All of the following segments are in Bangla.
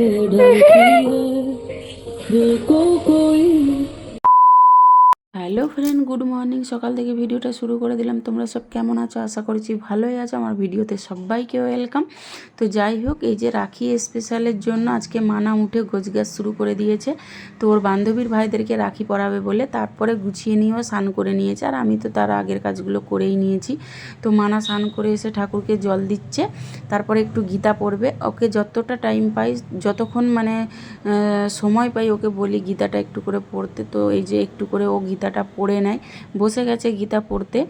Where good morning. সকাল থেকে ভিডিওটা শুরু করে দিলাম। তোমরা সব কেমন আছো? আশা করছি ভালোই আছো। আমার ভিডিওতে সবাইকে ওয়েলকাম। তো যাই হোক, এই যে রাখি স্পেশালের জন্য আজকে মানা উঠে গোছগাছ শুরু করে দিয়েছে। তো ওর বান্ধবীর ভাইদেরকে রাখি পরাবে বলে তারপরে গুছিয়ে নিয়েও স্নান করে নিয়েছে। আর আমি তো তার আগের কাজগুলো করেই নিয়েছি। তো মানা স্নান করে এসে ঠাকুরকে জল দিচ্ছে। তারপরে একটু গীতা পড়বে। ওকে যতটা টাইম পাই, যতক্ষণ মানে সময় পাই ওকে বলি গীতাটা একটু করে পড়তে। তো এই যে একটু করে ও গীতাটা পড়ে নেয়। বসে গেছে গীতা পড়তে।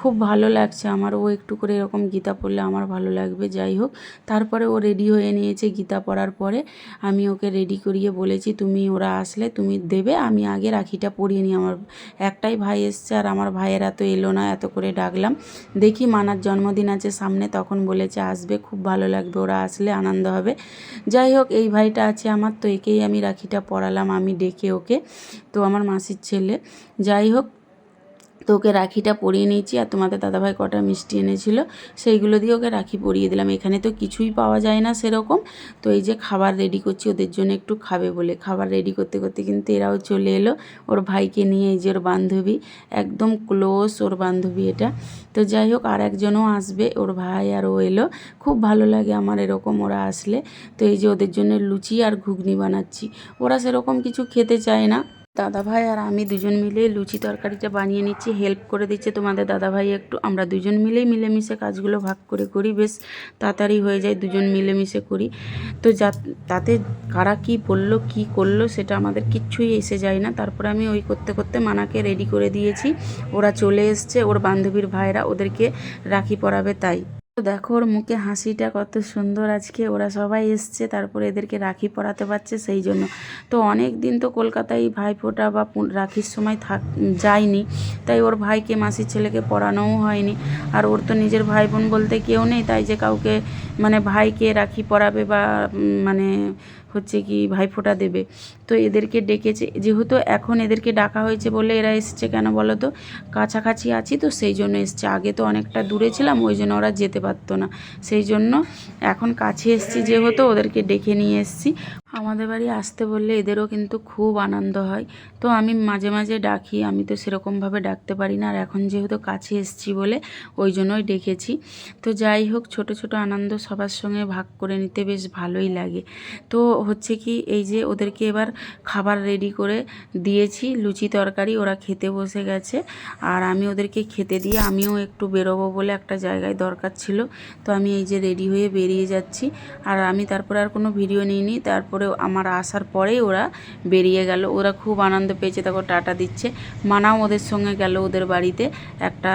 খুব ভালো লাগছে আমার, ও একটু করে এরকম গীতা পড়লে আমার ভালো লাগবে, যাই হোক। তারপরে ও রেডি হয়ে নিয়েছে গীতা পড়ার পরে। আমি ওকে রেডি করিয়ে বলেছি, তুমি ওরা আসলে তুমি দেবে, আমি আগে রাখিটা পরিয়ে নিই। আমার একটাই ভাই এসছে, আর আমার ভাইয়েরা তো এলো না, এত করে ডাকলাম। দেখি মানার জন্মদিন আছে সামনে, তখন বলেছে, আসবে, খুব ভালো লাগবে, ওরা আসলে আনন্দ হবে। যাই হোক, এই ভাইটা আছে আমার, তো একেই আমি রাখিটা পড়ালাম, আমি ডেকে ওকে, তো আমার মাসির ছেলে। যাই হোক তো ওকে রাখিটা পরিয়ে নিয়েছি আর তোমাদের দাদাভাই কটা মিষ্টি এনেছিল সেইগুলো দিয়ে ওকে রাখি পরিয়ে দিলাম। এখানে তো কিছুই পাওয়া যায় না সেরকম। তো এই যে খাবার রেডি করছি, ওদের জন্য একটু খাবে বলে। খাবার রেডি করতে করতে কিন্তু এরাও চলে এলো। ওর ভাইকে নিয়ে এই যে ওর বান্ধবী, একদম ক্লোজ ওর বান্ধবী এটা। তো যাই হোক, আর একজনও আসবে, ওর ভাই আর ও এলো। খুব ভালো লাগে আমার এরকম ওরা আসলে। তো এই যে ওদের জন্য লুচি আর ঘুগনি বানাচ্ছি। ওরা সেরকম কিছু খেতে চায় না। দাদা ভাই আর আমি দুজন মিলে লুচি তরকারিটা বানিয়ে নিচ্ছি হেল্প করে দিচ্ছে তোমাদের দাদা ভাই একটু। আমরা দুজন মিলেই মিলেমিশে কাজগুলো ভাগ করে করি, বেশ তাড়াতাড়ি হয়ে যায় দুজন মিলেমিশে করি। তো যা, তাতে কারা কি বলল, কি করল সেটা আমাদের কিচ্ছুই এসে যায় না। তারপরে আমি ওই করতে করতে মানাকে রেডি করে দিয়েছি। ওরা চলে এসছে, ওর বান্ধবীর ভাইরা ওদেরকে রাখি পরাবে তাই। তো দেখো ওর মুখে হাসিটা কত সুন্দর আজকে। ওরা সবাই এসছে, তারপরে এদেরকে রাখি পরাতে পারছে সেই জন্য। তো অনেক দিন তো কলকাতায় ভাইফোঁটা বা রাখির সময় থাক, যায়নি। তাই ওর ভাইকে, মাসির ছেলেকে পড়ানোও হয়নি। আর ওর তো নিজের ভাই বোন বলতে কেউ নেই, তাই যে কাউকে মানে ভাইকে রাখি পরাবে বা মানে হচ্ছে কি ভাইফোঁটা দেবে। তো এদেরকে ডেকেছে, যেহেতু এখন এদেরকে ডাকা হয়েছে বলে এরা এসছে কেন বলো তো? কাছাকাছি আছি তো, সেই জন্য এসছে। আগে তো অনেকটা দূরে ছিলাম, ওই জন্য ওরা যেতে পারতো না। সেই জন্য এখন কাছে এসছি যেহেতু, ওদেরকে ডেকে নিয়ে এসছি। আমাদের বাড়ি আসতে বললে এদেরও কিন্তু খুব আনন্দ হয়। তো আমি মাঝে মাঝে ডাকি, আমি তো সেরকমভাবে ডাকতে পারি না। আর এখন যেহেতু কাছে এসছি বলে ওই জন্যই ডেকেছি। তো যাই হোক, ছোট ছোট আনন্দ সবার সঙ্গে ভাগ করে নিতে বেশ ভালোই লাগে। তো হচ্ছে কি, এই যে ওদেরকে এবার খাবার রেডি করে দিয়েছি, লুচি তরকারি, ওরা খেতে বসে গেছে। আর আমি ওদেরকে খেতে দিয়ে আমিও একটু বেরোবো বলে একটা জায়গায় দরকার ছিল। তো আমি এই যে রেডি হয়ে বেরিয়ে যাচ্ছি। আর আমি তারপরে আর কোনো ভিডিও নিইনি, তারপরে আমার আসার পরেই ওরা বেরিয়ে গেল। ওরা খুব আনন্দ পেয়েছে তারপর টাটা দিচ্ছে। মানাও ওদের সঙ্গে গেল ওদের বাড়িতে। একটা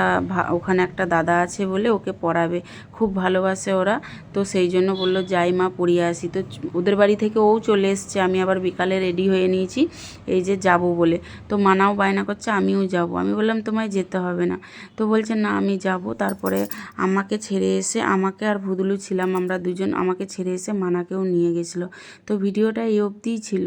ওখানে একটা দাদা আছে বলে ওকে পড়াবে। খুব ভালোবাসে ওরা। তো সেই জন্য বলল, যাই মা, পড়িয়ে আসি। তো ওদের বাড়ি থেকে ও চলে এসছে। আমি আবার বিকালে রেডি হয়ে নিয়েছি। এই যে যাব বলে। তো মানাও বায়না করছে, আমিও যাব। আমি বললাম, তোমায় যেতে হবে না। তো বলছে, না, আমি যাব। তারপরে আমাকে ছেড়ে এসে, আমাকে আর ভুদুলু ছিলাম আমরা দুজন। আমাকে ছেড়ে এসে মানাকেও নিয়ে গেছিল। তো ভিডিওটা এই অবধিই ছিল।